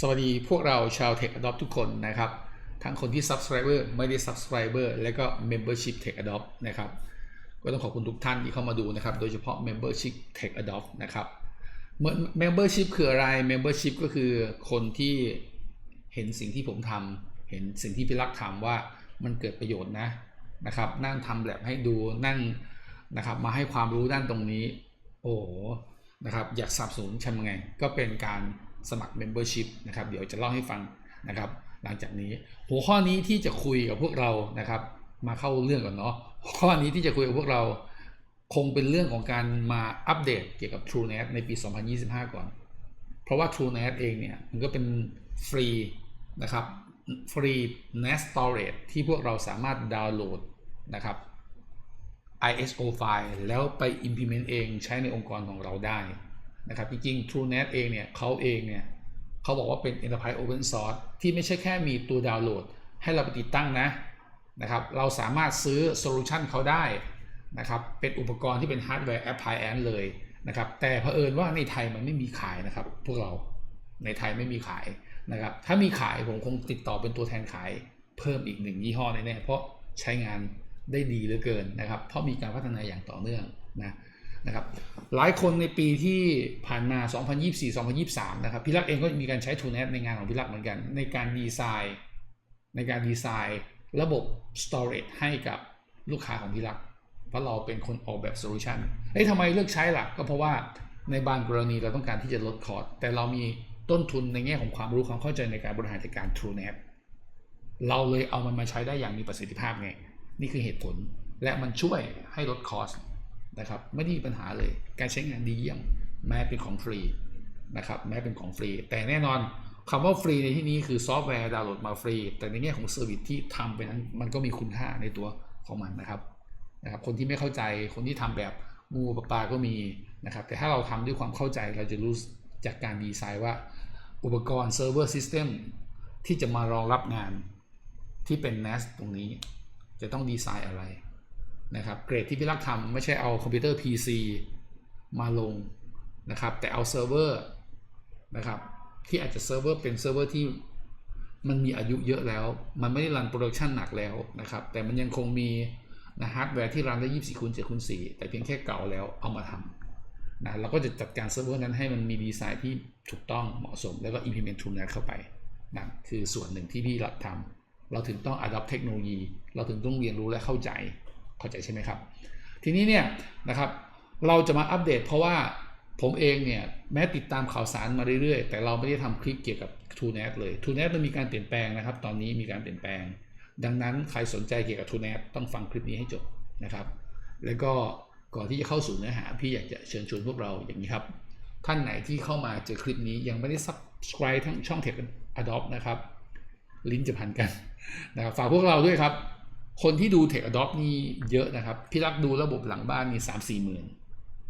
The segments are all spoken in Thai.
สวัสดีพวกเราชาว Tech Adopt ทุกคนนะครับ ทั้งคนที่ Subscriber ไม่ได้ Subscriber และก็ Membership Tech Adopt นะครับ ก็ต้องขอบคุณทุกท่านที่เข้ามาดูนะครับ โดยเฉพาะ Membership Tech Adopt นะครับเมื่อ Membership คืออะไร Membership ก็คือคนที่เห็นสิ่งที่ผมทำเห็นสิ่งที่พี่รักทำว่ามันเกิดประโยชน์นะนะครับ นั่งทำแบบให้ดูนั่งนะครับ มาให้ความรู้ด้านตรงนี้ โอ้โหนะครับ อยากสับสนทำยังไง ก็เป็นการ สมัคร Membership นะครับ เดี๋ยวจะเล่าให้ฟังนะครับ หลังจากนี้หัวข้อนี้ที่จะคุยกับพวกเรานะครับ มาเข้าเรื่องก่อนเนาะหัวข้อนี้ที่จะคุยกับพวกเราคงเป็นเรื่องของการมาอัปเดตเกี่ยวกับ TrueNet ในปี 2025 ก่อน เพราะว่า TrueNet เองเนี่ยมันก็เป็นฟรีนะครับฟรี NAS storage ที่พวกเราสามารถดาวน์โหลดนะครับ ISO ไฟล์แล้วไป implement เองใช้ในองค์กรของเราได้ นะครับจริงๆ TrueNet เองเนี่ยเขาเองเนี่ยเขาบอกว่าเป็น Enterprise Open Source ที่ไม่ใช่แค่มีตัวดาวน์โหลด ให้เราไปติดตั้งนะนะครับเราสามารถซื้อโซลูชันเขาได้นะครับเป็นอุปกรณ์ที่เป็นฮาร์ดแวร์ appliance เลยนะครับแต่เผอิญว่าในไทยมันไม่มีขายนะครับ พวกเราในไทยไม่มีขายนะครับถ้ามีขายผมคงติดต่อเป็นตัวแทนขายเพิ่มอีกหนึ่งยี่ห้อแน่ๆเพราะใช้งานได้ดีเหลือเกินนะครับ เพราะมีการพัฒนาอย่างต่อเนื่องนะ นะครับหลายคนในปีที่ผ่านมา 2024-2023 นะครับพี่รักเองก็มีการใช้ TrueNet ในงานของพี่รักเหมือนกัน ในการดีไซน์ในการดีไซน์ระบบ storage ให้กับลูกค้าของพี่รัก เพราะเราเป็นคนออกแบบโซลูชันเฮ้ยทำไมเลือกใช้ล่ะ ก็เพราะว่าในบางกรณีเราต้องการที่จะลดคอร์สแต่เรามีต้นทุนในแง่ของความรู้ความเข้าใจในการบริหารจัดการ TrueNet เราเลยเอามันมาใช้ได้อย่างมีประสิทธิภาพไง นี่คือเหตุผลและมันช่วยให้ลดคอส นะครับไม่ได้มีปัญหาเลย การใช้งานดีเยี่ยมแม้เป็นของฟรีนะครับแม้เป็นของฟรี แต่แน่นอนคำว่าฟรีในที่นี้คือซอฟต์แวร์ดาวน์โหลดมาฟรี แต่ในแง่ของเซอร์วิสที่ทำไปนั้นมันก็มีคุณค่าในตัวของมันนะครับนะครับ คนที่ไม่เข้าใจคนที่ทำแบบงูปลาปาก็มีนะครับ แต่ถ้าเราทำด้วยความเข้าใจเราจะรู้จากการดีไซน์ว่า อุปกรณ์เซิร์ฟเวอร์ซิสเต็มที่จะมารองรับงานที่เป็น NAS ตรงนี้ จะต้องดีไซน์อะไร นะครับเกรดที่พี่รักทำไม่ใช่เอาคอมพิวเตอร์ PC มาลงนะครับแต่เอาเซิร์ฟเวอร์นะครับที่อาจจะเซิร์ฟเวอร์เป็นเซิร์ฟเวอร์ที่มันมีอายุเยอะแล้ว มันไม่ได้รันโปรดักชันหนักแล้วนะครับแต่มันยังคงมีนะฮาร์ดแวร์ที่รันได้ 24คูณ7คูณ4แต่เพียงแค่เก่าแล้วเอามาทำนะเราก็จะจัดการเซิร์ฟเวอร์นั้นให้มันมีดีไซน์ที่ถูกต้องเหมาะสม แล้วก็ implement TrueNet เข้าไปนะคือส่วนหนึ่งที่พี่รักทำเราถึงต้อง adopt เทคโนโลยี เราถึงต้องเรียนรู้และเข้าใจ เข้าใจใช่ไหมครับ ทีนี้เนี่ยนะครับเราจะมาอัปเดตเพราะว่าผมเองเนี่ยแม้ติดตามข่าวสารมาเรื่อยๆ แต่เราไม่ได้ทำคลิปเกี่ยวกับ TrueNet เลย TrueNet มันมีการเปลี่ยนแปลงนะครับ ตอนนี้มีการเปลี่ยนแปลง ดังนั้นใครสนใจเกี่ยวกับ TrueNet ต้องฟังคลิปนี้ให้จบนะครับ แล้วก็ก่อนที่จะเข้าสู่เนื้อหา พี่อยากจะเชิญชวนพวกเราอย่างนี้ครับ ท่านไหนที่เข้ามาเจอคลิปนี้ยังไม่ได้ subscribe ทั้งช่อง Tech Adopt นะครับ ลิ้นจะพันกันนะครับฝากพวกเราด้วยครับ คนที่ดู Tech Adopt นี่เยอะนะครับ พี่รักดูระบบหลังบ้านนี่สามสี่หมื่น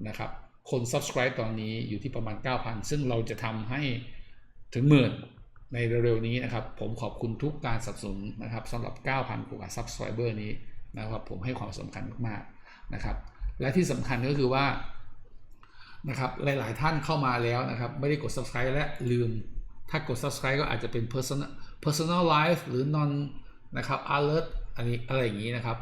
นะครับ คน subscribe ตอนนี้อยู่ที่ประมาณ 9,000 ซึ่งเราจะทำให้ถึงหมื่นในเร็วๆนี้นะครับ ผมขอบคุณทุกการสนับสนุนนะครับสำหรับ 9,000 กว่า subscriber นี้นะครับ ผมให้ความสำคัญมากๆนะครับ และที่สำคัญก็คือว่านะครับหลายๆท่านเข้ามาแล้วนะครับ ไม่ได้กด subscribe และลืม ถ้ากด subscribe ก็อาจจะเป็น personal personal life หรือ non นะครับ alert อันนี้อะไรอย่างนี้นะครับ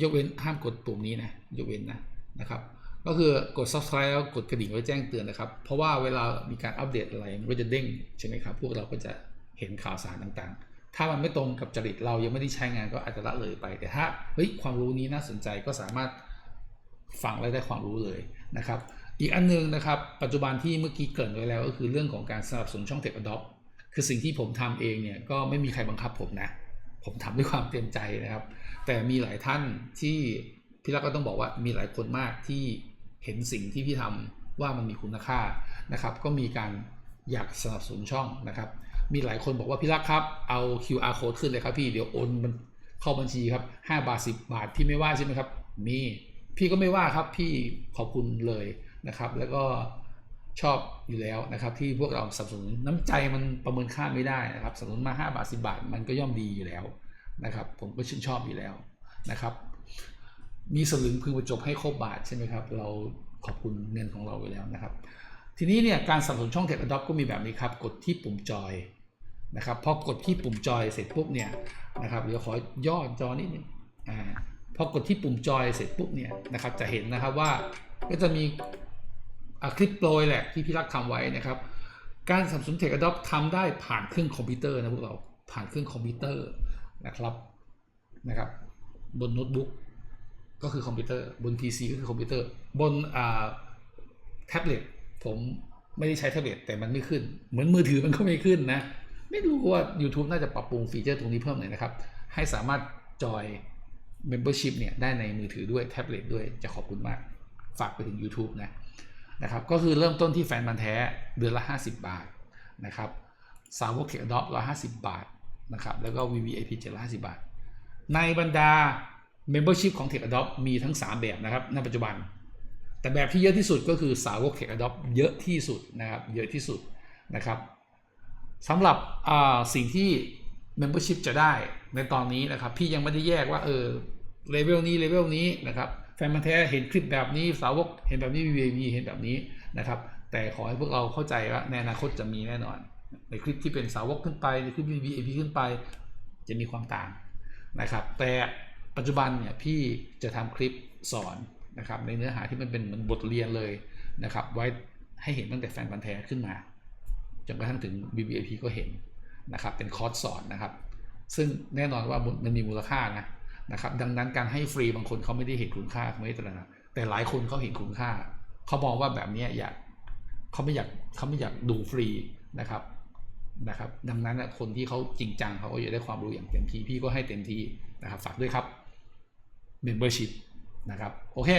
ยกเว้นห้ามกดปุ่มนี้นะยกเว้นนะนะครับ ก็คือกด subscribe แล้วกดกระดิ่งไว้แจ้งเตือนนะครับ เพราะว่าเวลามีการอัปเดตอะไรมันก็จะเด้งใช่ไหมครับ พวกเราก็จะเห็นข่าวสารต่างๆ ถ้ามันไม่ตรงกับจริตเรายังไม่ได้ใช้งานก็อาจจะละเลยไป แต่ถ้าเฮ้ยความรู้นี้น่าสนใจก็สามารถฟังและได้ความรู้เลยนะครับ อีกอันนึงนะครับ ปัจจุบันที่เมื่อกี้เกริ่นไว้แล้ว ก็คือเรื่องของการสนับสนุนช่อง Tech Adopt คือสิ่งที่ผมทำเองเนี่ยก็ไม่มีใครบังคับผมนะ ผมทำด้วยความเต็มใจนะครับ แต่มีหลายท่านที่พี่รักก็ต้องบอกว่ามีหลายคนมากที่เห็นสิ่งที่พี่ทำว่ามันมีคุณค่านะครับ ก็มีการอยากสนับสนุนช่องนะครับ มีหลายคนบอกว่าพี่รักครับ เอา QR code ขึ้นเลยครับพี่เดี๋ยวโอนมันเข้าบัญชีครับ5บาท 10 บาท พี่ไม่ว่าใช่ไหมครับ มี พี่ก็ไม่ว่าครับพี่ขอบคุณเลยนะครับ แล้วก็ ชอบอยู่แล้วนะครับ ที่พวกเราสนับสนุนน้ำใจมันประเมินค่าไม่ได้นะครับสนับสนุนมา 5 บาท 10 บาท มันก็ย่อมดีอยู่แล้วนะครับ ผมก็ชื่นชอบอยู่แล้วนะครับ มีสลึงพึงประจบให้ครบบาทใช่ไหมครับ เราขอบคุณเงินของเราไปแล้วนะครับ ทีนี้เนี่ยการสนับสนุนช่อง Tech Adopt ก็มีแบบนี้ครับ กดที่ปุ่มจอยนะครับพอกดที่ปุ่มจอยเสร็จปุ๊บเนี่ยนะครับเดี๋ยวขอย่อจอนิดนึงอ่าพอกดที่ปุ่มจอยเสร็จปุ๊บเนี่ยนะครับจะเห็นนะครับว่าก็จะมี คลิปโปรยแหละที่พี่รักทำไว้นะครับ การสัมสนเทคอดอปทำได้ผ่านเครื่องคอมพิวเตอร์นะพวกเราผ่านเครื่องคอมพิวเตอร์นะครับนะครับ บนโน้ตบุ๊กก็คือคอมพิวเตอร์บน PC ก็คือคอมพิวเตอร์บนอ่าแท็บเล็ตผมไม่ได้ใช้แท็บเล็ตแต่มันไม่ขึ้น เหมือนมือถือมันก็ไม่ขึ้นนะ ไม่รู้ว่า YouTube น่าจะปรับปรุงฟีเจอร์ตรงนี้เพิ่มหน่อยนะครับ ให้สามารถจอย Membership เนี่ยได้ในมือถือด้วยแท็บเล็ตด้วยจะขอบคุณมาก ฝากไปถึง YouTube นะ นะครับก็คือเริ่มต้นที่แฟนมันแท้เดือนละ 50 บาทนะครับสาวกเขดอป150บาทนะครับแล้วก็ VVIP 750 บาท ในบรรดา Membership ของ Tech Adopt มีทั้ง 3 แบบนะครับในปัจจุบัน แต่แบบที่เยอะที่สุดก็คือสาวก Tech Adopt เยอะที่สุดนะครับเยอะที่สุดนะครับสำหรับสิ่งที่ Membership จะได้ในตอนนี้นะครับ พี่ยังไม่ได้แยกว่าเออเลเวลนี้เลเวลนี้นะครับ แฟนมันธ์แท้เห็นคลิปแบบนี้สาวกเห็นแบบนี้ VVIP เห็นแบบนี้นะครับ แต่ขอให้พวกเราเข้าใจว่าในอนาคตจะมีแน่นอน ในคลิปที่เป็นสาวกขึ้นไปในคลิป VVIP ขึ้นไป จะมีความต่างนะครับ แต่ปัจจุบันเนี่ยพี่จะทำคลิปสอนนะครับในเนื้อหาที่มันเป็นเหมือนบทเรียนเลยนะครับ ไว้ให้เห็นตั้งแต่แฟนพันธ์แท้ขึ้นมาจนกระทั่งถึง BBIP ก็เห็นนะครับ เป็นคอร์สสอนนะครับ ซึ่งแน่นอนว่ามันมีมูลค่านะ นะครับดังนั้นการให้ฟรีบางคนเขาไม่ได้เห็นคุณค่าไม่ได้ตระหนักแต่หลายคนเขาเห็นคุณค่าเขามองว่าแบบนี้อยากเขาไม่อยากเขาไม่อยากดูฟรีนะครับนะครับ ดังนั้นคนที่เขาจริงจังเขาก็อยากได้ความรู้อย่างเต็มที่พี่ก็ให้เต็มที่นะครับฝากด้วยครับ membership นะครับโอเค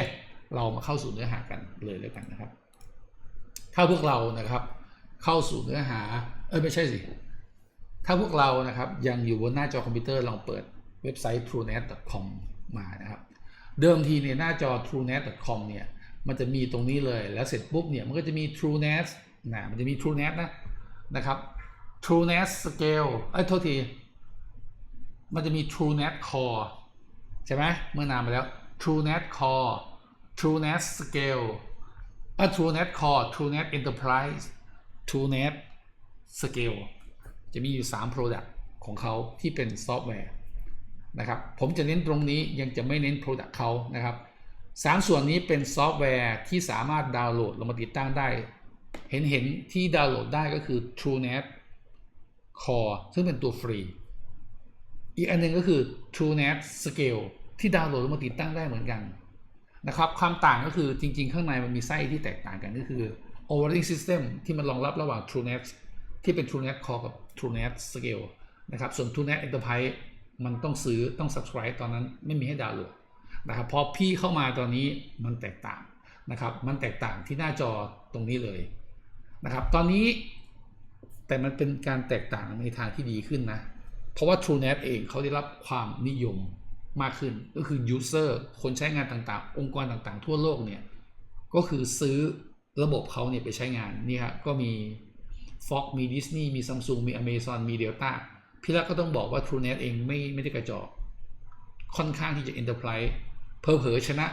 เรามาเข้าสู่เนื้อหากันเลยแล้วกันนะครับ ถ้าพวกเรานะครับ เข้าสู่เนื้อหาเอ้ยไม่ใช่สิถ้าพวกเรานะครับยังอยู่บนหน้าจอคอมพิวเตอร์ลองเปิด เว็บไซต์ truenet.com มานะครับ เดิมทีเนี่ยหน้าจอ truenet.com เนี่ย มันจะมีตรงนี้เลย แล้วเสร็จปุ๊บเนี่ย มันก็จะมี truenet นะ มันจะมี truenet นะ นะครับ truenet scale เอ้ย โทษที มันจะมี truenet core ใช่ไหม เมื่อนานมาแล้ว truenet core truenet scale อะ truenet core truenet enterprise truenet scale จะมีอยู่ 3 Product ของเขาที่เป็นซอฟต์แวร์ นะครับผมจะเน้นตรงนี้ยังจะไม่เน้น Product เขานะครับสามส่วนนี้เป็นซอฟต์แวร์ที่สามารถดาวน์โหลดลงมาติดตั้งได้ เห็นเห็นที่ดาวน์โหลดได้ก็คือ TrueNet Core ซึ่งเป็นตัวฟรี อีกอันหนึงก็คือ TrueNet Scale ที่ดาวน์โหลดลงมาติดตั้งได้เหมือนกันนะครับความต่างก็คือจริง ๆ ข้างในมันมีไส้ที่แตกต่างกันก็คือ operating system ที่มันรองรับระหว่าง TrueNet ที่เป็น TrueNet Core กับ TrueNet Scale นะครับส่วน TrueNet Enterprise มันต้องซื้อต้อง subscribe ตอนนั้นไม่มีให้ดาวน์โหลดนะครับพอพี่เข้ามาตอนนี้มันแตกต่างนะครับ มันแตกต่างที่หน้าจอตรงนี้เลยนะครับ ตอนนี้แต่มันเป็นการแตกต่างในทางที่ดีขึ้นนะ เพราะว่า TrueNet เองเขาได้รับความนิยมมากขึ้นก็คือ user คนใช้งานต่างๆ องค์กรต่างๆ ทั่วโลกเนี่ยก็คือซื้อระบบเขาเนี่ยไปใช้งานนี่ครับก็มี Fox มี Disney มี Samsung มี Amazon มี Delta พี่รักก็ต้องบอกว่า TrueNet เองไม่ไม่ได้กระจอกค่อนข้างที่จะ Enterprise เพอเพอชนะ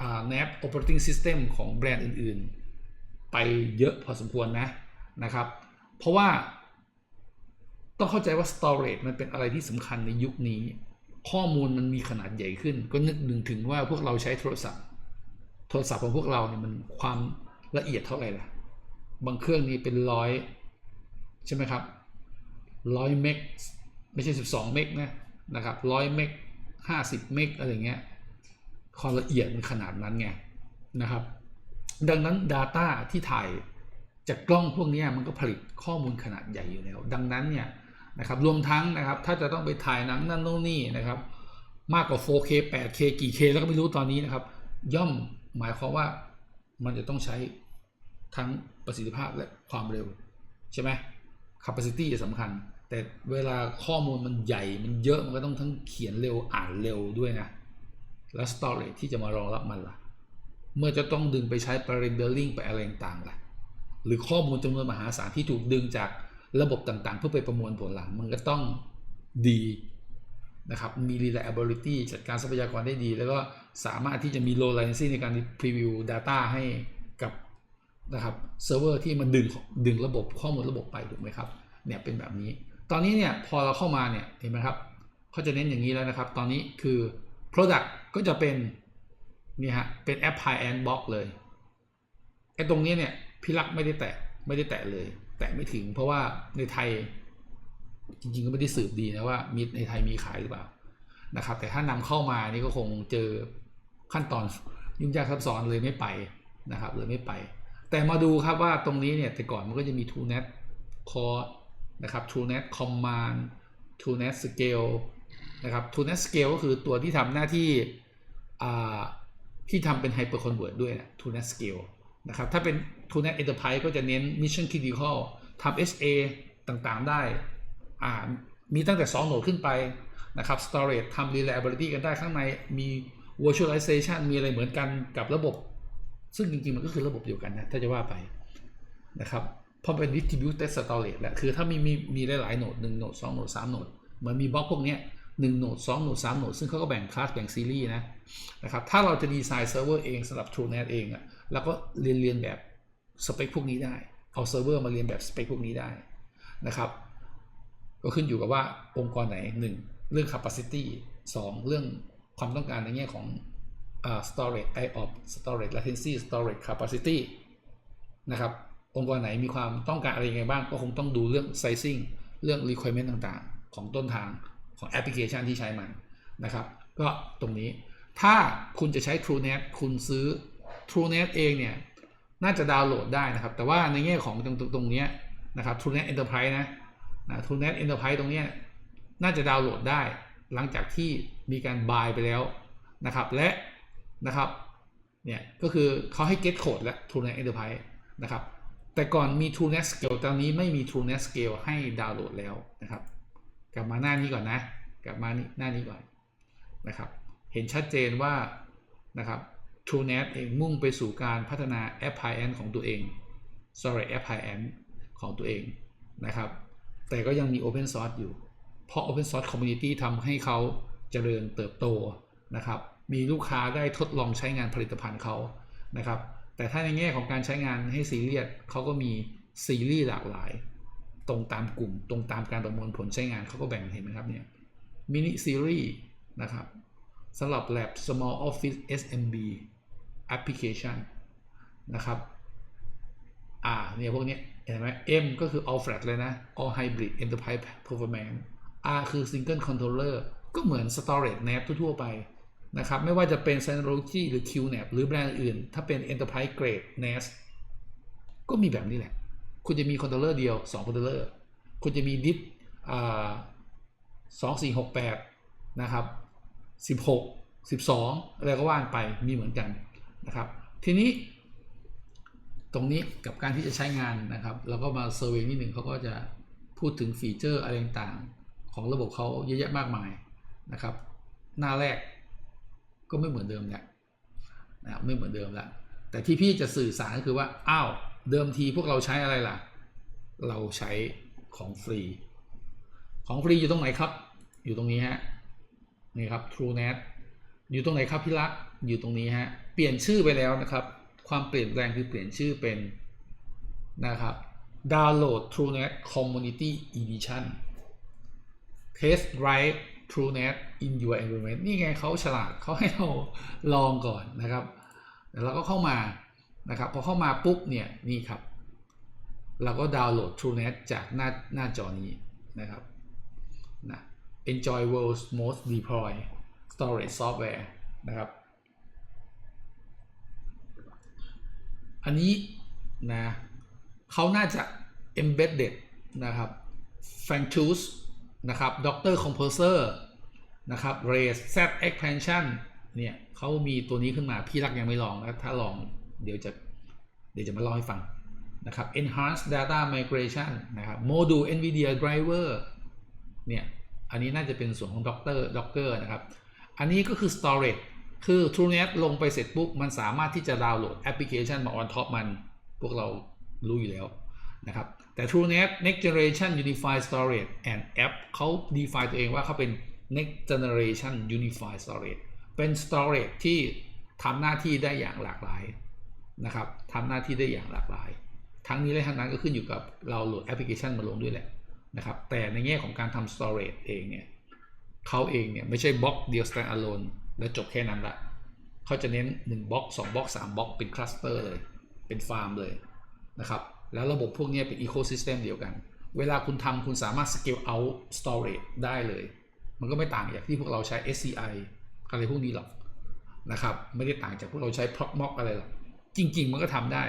อ่า NAP Operating System ของแบรนด์อื่นๆ ไปเยอะพอสมควรนะนะครับ เพราะว่าต้องเข้าใจว่า storage มันเป็นอะไรที่สำคัญในยุคนี้ ข้อมูลมันมีขนาดใหญ่ขึ้น ก็นึกดึงถึงว่าพวกเราใช้โทรศัพท์ โทรศัพท์ของพวกเราเนี่ยมันความละเอียดเท่าไหร่ล่ะ บางเครื่องนี้เป็นร้อย ใช่ไหมครับ ร้อยเมกไม่ใช่ 12 เมกนะนะครับร้อยเมกห้าสิบเมกอะไรเงี้ยความละเอียดมันขนาดนั้นไงนะครับ ดังนั้น Data ที่ถ่ายจากกล้องพวกนี้มันก็ผลิตข้อมูลขนาดใหญ่อยู่แล้ว ดังนั้นเนี่ยนะครับรวมทั้งนะครับถ้าจะต้องไปถ่ายหนังนั่นโน่นนี่นะครับ มากกว่า 4K 8K กี่ K แล้วก็ไม่รู้ตอนนี้นะครับ ย่อมหมายความว่ามันจะต้องใช้ทั้งประสิทธิภาพและความเร็วใช่ไหม capacity สำคัญ แต่เวลาข้อมูลมันใหญ่ มันเยอะ มันก็ต้องทั้งเขียนเร็ว อ่านเร็วด้วยนะ แล้ว storage ที่จะมารองรับมันล่ะ เมื่อจะต้องดึงไปใช้ไป rendering ไปอะไรต่างๆล่ะ หรือข้อมูลจำนวนมหาศาลที่ถูกดึงจากระบบต่างๆ เพื่อไปประมวลผลหลังมันก็ต้องดีนะครับ มี reliability จัดการทรัพยากรได้ดี แล้วก็สามารถที่จะมี low latency ในการ preview data ให้ นะครับเซิร์ฟเวอร์ที่มันดึงดึงระบบข้อมูลระบบไปถูกไหมครับเนี่ยเป็นแบบนี้ ตอนนี้เนี่ยพอเราเข้ามาเนี่ยเห็นไหมครับเขาจะเน้นอย่างนี้แล้วนะครับ ตอนนี้คือ Product ก็จะเป็นนี่ฮะเป็นแอป High End Box เลยไอ้ตรงนี้เนี่ยพี่รักไม่ได้แตะไม่ได้แตะเลย แตะไม่ถึงเพราะว่าในไทยจริงๆก็ไม่ได้สืบดีนะว่ามีในไทยมีขายหรือเปล่านะครับ แต่ถ้านำเข้ามานี่ก็คงเจอขั้นตอนยุ่งยากซับซ้อนเลยไม่ไปนะครับเลยไม่ไป แต่มาดูครับว่าตรงนี้เนี่ยแต่ก่อนมันก็จะมี TrueNet Core นะครับ TrueNet Command TrueNet Scale นะครับ TrueNet Scale ก็คือตัวที่ทำหน้าที่ที่ทำเป็น Hyper Convert ด้วยนะ TrueNet Scale นะครับ ถ้าเป็น TrueNet Enterprise ก็จะเน้น Mission Critical ทำ HA ต่างๆได้มีตั้งแต่ 2 โหนดขึ้นไปนะครับ Storage ทำ Reliability กันได้ข้างในมี Virtualization มีอะไรเหมือนกันกับระบบ ซึ่งจริงๆ มันก็คือระบบเดียวกันนะ ถ้าจะว่าไปนะครับเพราะเป็น distributed storage แหละคือถ้ามีมีมีหลายๆโหนดหนึ่งโหนดสองโหนดสามโหนดเหมือนมีบล็อกพวกนี้หนึ่งโหนดสองโหนดสามโหนดซึ่งเขาก็แบ่งคลาสแบ่งซีรีส์นะนะครับถ้าเราจะดีไซน์เซิร์ฟเวอร์เองสำหรับ TrueNet เองอะเราก็เรียนเรียนแบบสเปคพวกนี้ได้ เอาเซิร์ฟเวอร์มาเรียนแบบสเปคพวกนี้ได้นะครับ ก็ขึ้นอยู่กับว่าองค์กรไหนหนึ่งเรื่อง capacity สองเรื่องความต้องการในแง่ของ storage IOP storage latency storage capacity นะครับองค์กรไหนมีความต้องการอะไรยังไงบ้างก็คงต้องดูเรื่อง sizing เรื่อง requirement ต่างๆ ของต้นทางของแอปพลิเคชันที่ใช้มันนะครับ ก็ตรงนี้ถ้าคุณจะใช้ TrueNet คุณซื้อ TrueNet เองเนี่ยน่าจะดาวน์โหลดได้นะครับ แต่ว่าในแง่ของตรงตรงนี้นะครับ TrueNet Enterprise นะนะ TrueNet Enterprise ตรงนี้น่าจะดาวน์โหลดได้ หลังจากที่มีการ buy ไปแล้วนะครับ และ นะครับเนี่ยก็คือเขาให้ get code แล้ว TrueNet Enterprise นะครับแต่ก่อนมี TrueNet Scale ตอนนี้ไม่มี TrueNet Scale ให้ดาวน์โหลดแล้วนะครับ กลับมาหน้านี้ก่อนนะ กลับมาหน้านี้ก่อนนะครับ เห็นชัดเจนว่านะครับ TrueNet เองมุ่งไปสู่การพัฒนาแอป High End ของตัวเอง Sorry แอป High End ของตัวเองนะครับ แต่ก็ยังมี Open Source อยู่ เพราะ Open Source Community ทำให้เขาเจริญเติบโตนะครับ มีลูกค้าได้ทดลองใช้งานผลิตภัณฑ์เขานะครับ แต่ถ้าในแง่ของการใช้งานให้ซีเรียสเขาก็มีซีรีส์หลากหลาย ตรงตามกลุ่ม ตรงตามการประมวลผลใช้งานเขาก็แบ่งเห็นไหมครับเนี่ยมินิซีรีส์นะครับสำหรับ Lab Small Office SMB Application นะครับอ่าเนี่ยพวกนี้เห็นไหม M ก็คือ All Flat เลยนะ All Hybrid Enterprise Performance R คือ Single Controller ก็เหมือน Storage NAS ทั่วๆไป นะครับ ไม่ว่าจะเป็น Synology หรือ QNAP หรือแบรนด์อื่น ถ้าเป็น Enterprise Grade NAS ก็มีแบบนี้แหละ คุณจะมีคอนโทรลเลอร์เดียว 2คอนโทรลเลอร์ คุณจะมีดิสสองสี่หกแปดนะครับสิบหกสิบสองอะไรก็ว่านไปมีเหมือนกันนะครับ ทีนี้ ตรงนี้กับการที่จะใช้งานนะครับ เราก็มาเซอร์เวยนิดหนึ่งเขาก็จะพูดถึงฟีเจอร์อะไรต่างๆ ของระบบเขาเยอะแยะมากมายนะครับ หน้าแรก ก็ไม่เหมือนเดิมเนี่ยนะไม่เหมือนเดิมละแต่ที่พี่จะสื่อสารก็คือว่าอ้าวเดิมทีพวกเราใช้อะไรล่ะ เราใช้ของฟรี ของฟรีอยู่ตรงไหนครับ อยู่ตรงนี้ฮะนี่ครับ TrueNet อยู่ตรงไหนครับพี่ลักษ์อยู่ตรงนี้ฮะเปลี่ยนชื่อไปแล้วนะครับ ความเปลี่ยนแปลงคือเปลี่ยนชื่อเป็นนะครับ Download TrueNet Community Edition Test Drive TrueNet in your environment นี่ไงเขาฉลาดเขาให้เราลองก่อนนะครับแล้วเราก็เข้ามานะครับพอเข้ามาปุ๊บเนี่ยนี่ครับ เราก็ดาวน์โหลด TrueNet จากหน้าหน้าจอนี้นะครับนะ Enjoy World's Most Deploy Storage Software นะครับ อันนี้นะเขาน่าจะ embedded นะครับ f a n t u s นะครับ Docker Composer นะครับ Race Z Expansion เนี่ยเขามีตัวนี้ขึ้นมาพี่รักยังไม่ลองนะถ้าลองเดี๋ยวจะเดี๋ยวจะมาเล่าให้ฟังนะครับ Enhanced Data Migration นะครับ Module NVIDIA Driver เนี่ยอันนี้น่าจะเป็นส่วนของ Docker Docker นะครับ อันนี้ก็คือ Storage คือ TrueNet ลงไปเสร็จปุ๊บ มันสามารถที่จะดาวน์โหลดแอปพลิเคชันมา on top มัน พวกเรารู้อยู่แล้ว นะครับ แต่ TrueNet Next Generation Unified Storage and App เขา define ตัวเองว่าเขาเป็น Next Generation Unified Storage เป็น Storage ที่ทำหน้าที่ได้อย่างหลากหลายนะครับทำหน้าที่ได้อย่างหลากหลาย ทั้งนี้และทั้งนั้นก็ขึ้นอยู่กับเราโหลดแอปพลิเคชันมาลงด้วยแหละนะครับ แต่ในแง่ของการทำ storage เองเนี่ยเขาเองเนี่ยไม่ใช่บล็อกเดียว stand alone แล้วจบแค่นั้นละเขาจะเน้น1บล็อก2บล็อก3บล็อกเป็นคลัสเตอร์เลย เป็นฟาร์มเลยนะครับ แล้วระบบพวกนี้เป็น ecosystem เดียวกัน เวลาคุณทำคุณสามารถ scale out storage ได้เลย มันก็ไม่ต่างจากที่พวกเราใช้ SCI อะไรพวกนี้หรอกนะครับไม่ได้ต่างจากพวกเราใช้ Proxmox อะไรหรอกจริง ๆ มันก็ทำได้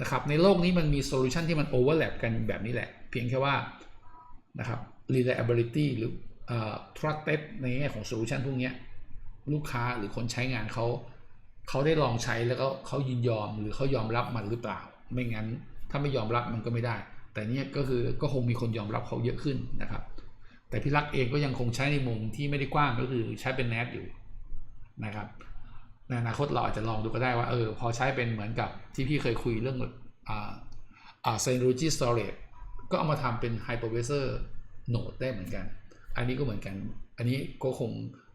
นะครับในโลกนี้มันมีโซลูชันที่มัน overlap กันแบบนี้แหละ เพียงแค่ว่านะครับ reliability หรือ trusted ในแง่ของโซลูชันพวกนี้ลูกค้าหรือคนใช้งานเขาเขาได้ลองใช้แล้วก็เขายินยอมหรือเขายอมรับมันหรือเปล่า ไม่งั้น ถ้าไม่ยอมรับมันก็ไม่ได้ แต่เนี่ยก็คือก็คงมีคนยอมรับเขาเยอะขึ้นนะครับ แต่พี่รักเองก็ยังคงใช้ในมุมที่ไม่ได้กว้างก็คือใช้เป็น NAT อยู่นะครับในอนาคตเราอาจจะลองดูก็ได้ว่าเออพอใช้เป็นเหมือนกับที่พี่เคยคุยเรื่องอ่าอ่า Synology Storage ก็เอามาทำเป็น Hypervisor Node ได้เหมือนกัน อันนี้ก็เหมือนกัน อันนี้ก็คง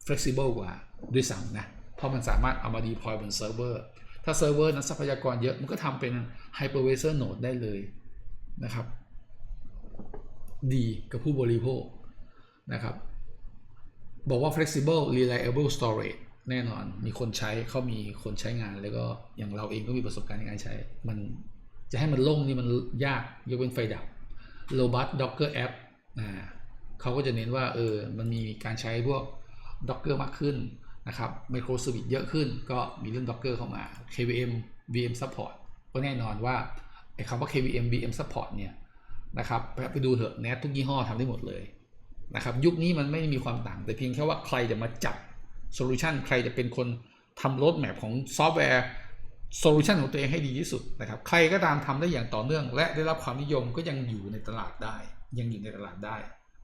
flexible กว่าด้วยซ้ำนะ เพราะมันสามารถเอามา deploy บนเซิร์ฟเวอร์ ถ้าเซิร์ฟเวอร์นั้นทรัพยากรเยอะ มันก็ทำเป็น Hypervisor Node ได้เลยนะครับ ดีกับผู้บริโภคนะครับ บอกว่า flexible reliable storage แน่นอนมีคนใช้เขามีคนใช้งานแล้วก็อย่างเราเองก็มีประสบการณ์ในการใช้ มันจะให้มันล่งนี่มันยากยกเว้นไฟดับ robust docker app อ่าเขาก็จะเน้นว่าเออมันมีการใช้พวก docker มากขึ้น นะครับ micro service เยอะขึ้นก็มีเรื่อง docker เข้ามา kvm vm support ก็แน่นอนว่าไอ้คำว่า kvm vm support เนี่ยนะครับไปดูเถอะ NAT ทุกยี่ห้อทำได้หมดเลยนะครับยุคนี้มันไม่มีความต่าง แต่เพียงแค่ว่าใครจะมาจับโซลูชันใครจะเป็นคนทำรถแมพของซอฟต์แวร์โซลูชันของตัวเองให้ดีที่สุดนะครับใครก็ตามทำได้อย่างต่อเนื่อง และได้รับความนิยมก็ยังอยู่ในตลาดได้ ยังอยู่ในตลาดได้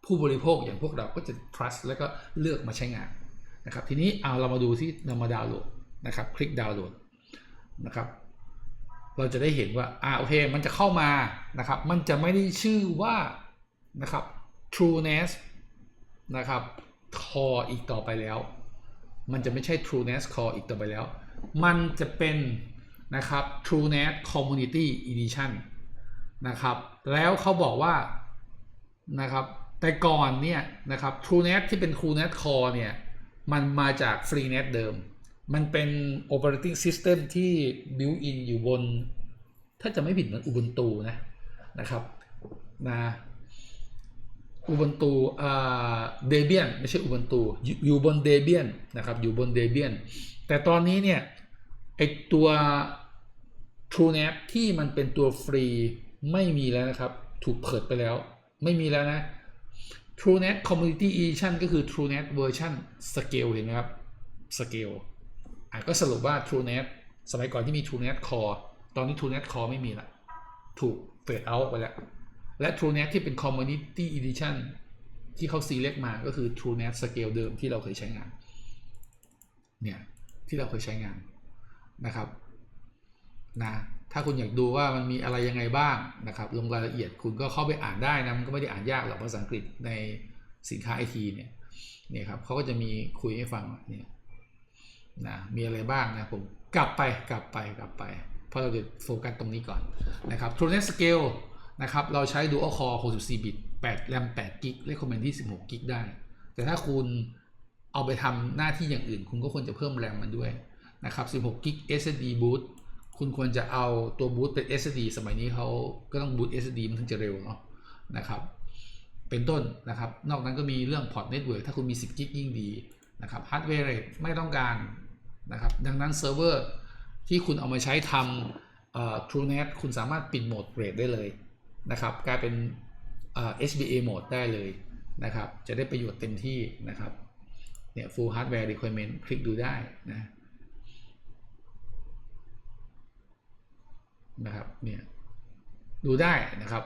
ผู้บริโภคอย่างพวกเราก็จะ trust แล้วก็เลือกมาใช้งาน นะครับทีนี้เอาเรามาดูที่นำมาดาวน์โหลดนะครับคลิกดาวน์โหลดนะครับเราจะได้เห็นว่าอ่าโอเคมันจะเข้ามานะครับมันจะไม่ได้ชื่อว่านะครับ TrueNAS นะครับ Core อีกต่อไปแล้ว มันจะไม่ใช่ TrueNAS Core อีกต่อไปแล้ว มันจะเป็นนะครับ TrueNAS Community Edition นะครับแล้วเขาบอกว่านะครับแต่ก่อนเนี่ยนะครับ TrueNAS ที่เป็น TrueNAS Core เนี่ย มันมาจาก FreeNAS เดิม มันเป็น operating system ที่ built in อยู่บน ถ้าจะไม่ผิดมัน Ubuntu นะนะครับนะอุบันตูอ่าเดเบียนไม่ใช่อุบันตูอยู่อยู่บนเดเบียนนะครับอยู่บนเดเบียนแต่ตอนนี้เนี่ยไอตัว TrueNAS ที่มันเป็นตัวฟรีไม่มีแล้วนะครับ ถูกเปิดไปแล้ว ไม่มีแล้วนะ TrueNAS Community Edition ก็คือ TrueNAS Version Scale เห็นไหมครับ Scale อะก็สรุปว่า TrueNAS สมัยก่อนที่มี TrueNAS Core ตอนนี้ TrueNAS Core ไม่มีละ ถูกเฟดเอาไปแล้ว และ TrueNAS ที่เป็น Community Edition ที่เขา select มาก็คือ TrueNAS Scale เดิมที่เราเคยใช้งาน เนี่ย ที่เราเคยใช้งานนะครับ นะ ถ้าคุณอยากดูว่ามันมีอะไรยังไงบ้างนะครับ ลงรายละเอียดคุณก็เข้าไปอ่านได้นะ มันก็ไม่ได้อ่านยากหรอกภาษาอังกฤษในสินค้าไอทีเนี่ยเนี่ยครับเขาก็จะมีคุยให้ฟังเนี่ยนะมีอะไรบ้างนะผมกลับไปกลับไปกลับไป เพราะเราจะโฟกัสตรงนี้ก่อนนะครับ TrueNAS Scale นะครับ เราใช้ Dual Core 64 บิต8 RAM 8กิกเลขคอมเมนที่ 16กิกได้ แต่ถ้าคุณเอาไปทำหน้าที่อย่างอื่น คุณก็ควรจะเพิ่มแรมมันด้วยนะครับ 16กิก SSD boot คุณควรจะเอาตัวบูตเป็น SSD สมัยนี้เขาก็ต้องบูต SSD มันถึงจะเร็วเนาะนะครับ เป็นต้นนะครับ นอกนั้นก็มีเรื่องพอร์ตเน็ตเวิร์กถ้าคุณมี 10 กิกยิ่งดีนะครับฮาร์ดแวร์เรทไม่ต้องการนะครับ ดังนั้นเซิร์ฟเวอร์ที่คุณเอามาใช้ทำเอ่อ TrueNAS คุณสามารถปิดโหมดเรทได้เลยนะครับ กลายเป็นเอ่อ HBA โหมดได้เลยนะครับ จะได้ประโยชน์เต็มที่นะครับ เนี่ย full hardware requirement คลิกดูได้นะ นะครับเนี่ยดูได้นะครับ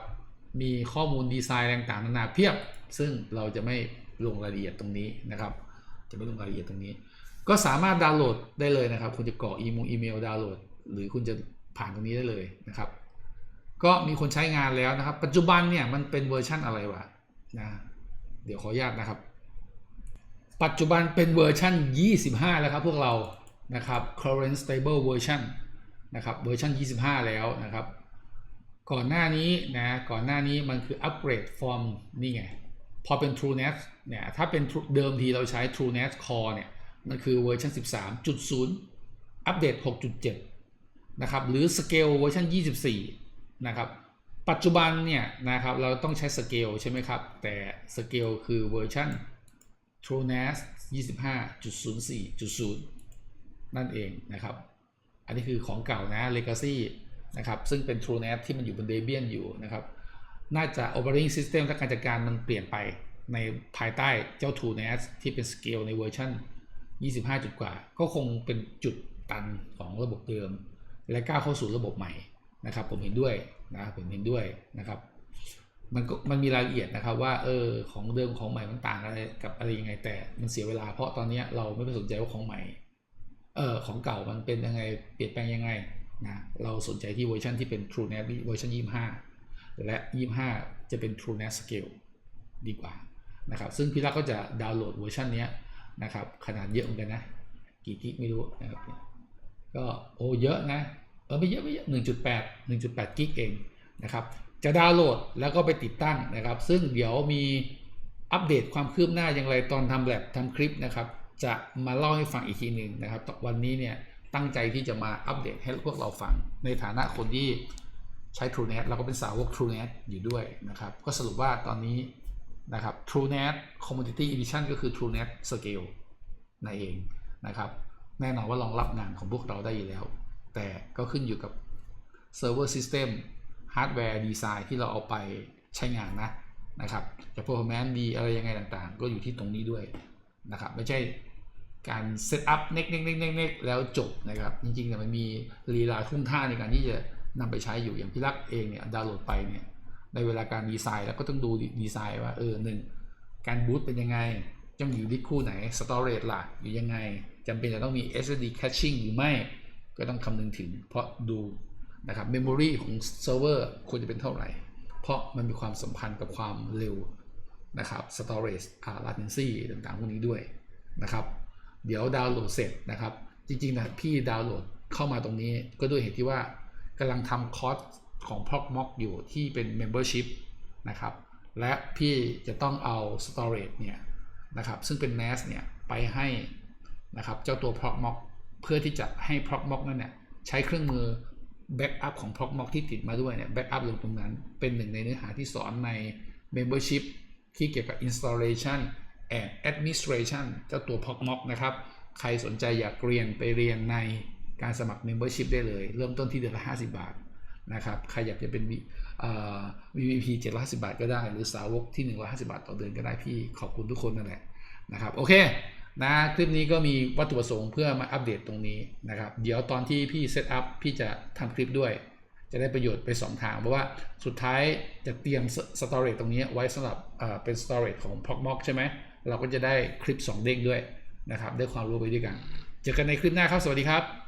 มีข้อมูลดีไซน์ต่างๆนานาเพียบ ซึ่งเราจะไม่ลงรายละเอียดตรงนี้นะครับ จะไม่ลงรายละเอียดตรงนี้ ก็สามารถดาวน์โหลดได้เลยนะครับ คุณจะกรอกอีเมลอีเมลดาวน์โหลด หรือคุณจะผ่านตรงนี้ได้เลยนะครับ ก็มีคนใช้งานแล้วนะครับ ปัจจุบันเนี่ยมันเป็นเวอร์ชั่นอะไรวะนะเดี๋ยวขออนุญาตนะครับ ปัจจุบันเป็นเวอร์ชัน25 แล้วครับพวกเรานะครับ current stable version นะครับเวอร์ชัน25 แล้วนะครับ ก่อนหน้านี้นะก่อนหน้านี้มันคืออัปเกรดฟอร์มนี่ไง พอเป็น TrueNAS เนี่ยถ้าเป็นเดิมทีเราใช้ TrueNAS Core เนี่ยมันคือเวอร์ชัน13.0 อัปเดต 6.7 นะครับ หรือ Scale เวอร์ชัน24 นะครับ ปัจจุบันเนี่ยนะครับเราต้องใช้ Scale ใช่ไหมครับ แต่ Scale คือเวอร์ชัน TrueNAS 25.04.0 นั่นเองนะครับ อันนี้คือของเก่านะ Legacy นะครับ ซึ่งเป็น TrueNAS ที่มันอยู่บน Debian อยู่นะครับ น่าจะ operating system และการจัดการมันเปลี่ยนไปในภายใต้เจ้า TrueNAS ที่เป็น scale ในเวอร์ชัน25 จุดกว่า ก็คงเป็นจุดตันของระบบเดิม และก้าวเข้าสู่ระบบใหม่นะครับ ผมเห็นด้วยนะผมเห็นด้วยนะครับมันก็มันมีรายละเอียดนะครับว่าเออของเดิมของใหม่มันต่างอะไรกับอะไรยังไงแต่มันเสียเวลาเพราะตอนนี้เราไม่ไปสนใจว่าของใหม่ เออของเก่ามันเป็นยังไงเปลี่ยนแปลงยังไงนะเราสนใจที่เวอร์ชันที่เป็น TrueNAS เวอร์ชัน25 และ 25 จะเป็น TrueNAS Scale ดีกว่านะครับซึ่งพี่รักก็จะดาวน์โหลดเวอร์ชันนี้นะครับขนาดเยอะเหมือนกันนะ กี่กิกไม่รู้นะครับก็โอ้เยอะนะเออไม่เยอะไม่เยอะ 1.8 1.8 กิกเองนะครับจะดาวน์โหลดแล้วก็ไปติดตั้งนะครับ ซึ่งเดี๋ยวมีอัปเดตความคืบหน้าอย่างไรตอนทำแลบทำคลิปนะครับ จะมาเล่าให้ฟังอีกทีหนึ่งนะครับวันนี้เนี่ยตั้งใจที่จะมาอัปเดตให้พวกเราฟัง ในฐานะคนที่ใช้ TrueNAS เราก็เป็นสาวก TrueNAS อยู่ด้วยนะครับ ก็สรุปว่าตอนนี้นะครับ TrueNAS Commodity Edition ก็คือ TrueNAS Scale นั่นเองนะครับ แน่นอนว่ารองรับงานของพวกเราได้อยู่แล้ว แต่ก็ขึ้นอยู่กับ Server System Hardware Design ที่เราเอาไปใช้งานนะนะครับจะ performance ดีอะไรยังไงต่างๆ ก็อยู่ที่ตรงนี้ด้วยนะครับ ไม่ใช่ การเซตอัพเน็กเน็กเน็กเน็กแล้วจบนะครับ จริงๆเนี่ยมันมีลีลาทุ่งท่าในการที่จะนำไปใช้อยู่อย่างพี่รักเองเนี่ยดาวน์โหลดไปเนี่ยในเวลาการดีไซน์แล้วก็ต้องดูดีไซน์ว่าเออหนึ่งการบูตเป็นยังไงจะอยู่ดิสคู่ไหนสตอเรจล่ะอยู่ยังไงจำเป็นจะต้องมี SSD caching หรือไม่ ก็ต้องคำนึงถึง เพราะดูนะครับเมมโมรีของเซิร์ฟเวอร์ควรจะเป็นเท่าไหร่ เพราะมันมีความสัมพันธ์กับความเร็วนะครับ storage อ่า latency ต่างๆ พวกนี้ด้วยนะครับ เดี๋ยวดาวน์โหลดเสร็จนะครับ จริงๆนะพี่ดาวน์โหลดเข้ามาตรงนี้ก็ด้วยเหตุที่ว่ากำลังทำคอร์สของ p r o c Mock อยู่ที่เป็น Membership นะครับ และพี่จะต้องเอา storage เนี่ยนะครับซึ่งเป็น NAS เนี่ยไปให้นะครับเจ้าตัว p r o c Mock เพื่อที่จะให้ p r o c Mock นั่นเนี่ยใช้เครื่องมือ Backup ของ p r o c Mock ที่ติดมาด้วยเนี่ย Backup ลงตรงนั้น เป็นหนึ่งในเนื้อหาที่สอนใน Membership ที่เกี่ยวกับ installation and administration เจ้าตัว p o c m o c นะครับ ใครสนใจอยากเรียนไปเรียนในการสมัคร membership ได้เลย เริ่มต้นที่เดือนละ 50 บาทนะครับ ใครอยากจะเป็นเอ่อ VVP 750 บาทก็ได้ หรือสาวกที่ 150 บาทต่อเดือนก็ได้พี่ ขอบคุณทุกคนนั่นแหละนะครับ โอเคนะคลิปนี้ก็มีวัตถุประสงค์เพื่อมาอัปเดตตรงนี้นะครับ เดี๋ยวตอนที่พี่เซตอัพพี่จะทำคลิปด้วย จะได้ประโยชน์ไป 2 ทาง เพราะว่าสุดท้ายจะเตรียมสตอเรจตรงนี้ไว้สำหรับเป็นสตอเรจของ p o c m o c ใช่ไหม เราก็จะได้คลิป 2 เด้งด้วยนะครับได้ความรู้ไปด้วยกัน เจอกันในคลิปหน้าครับ สวัสดีครับ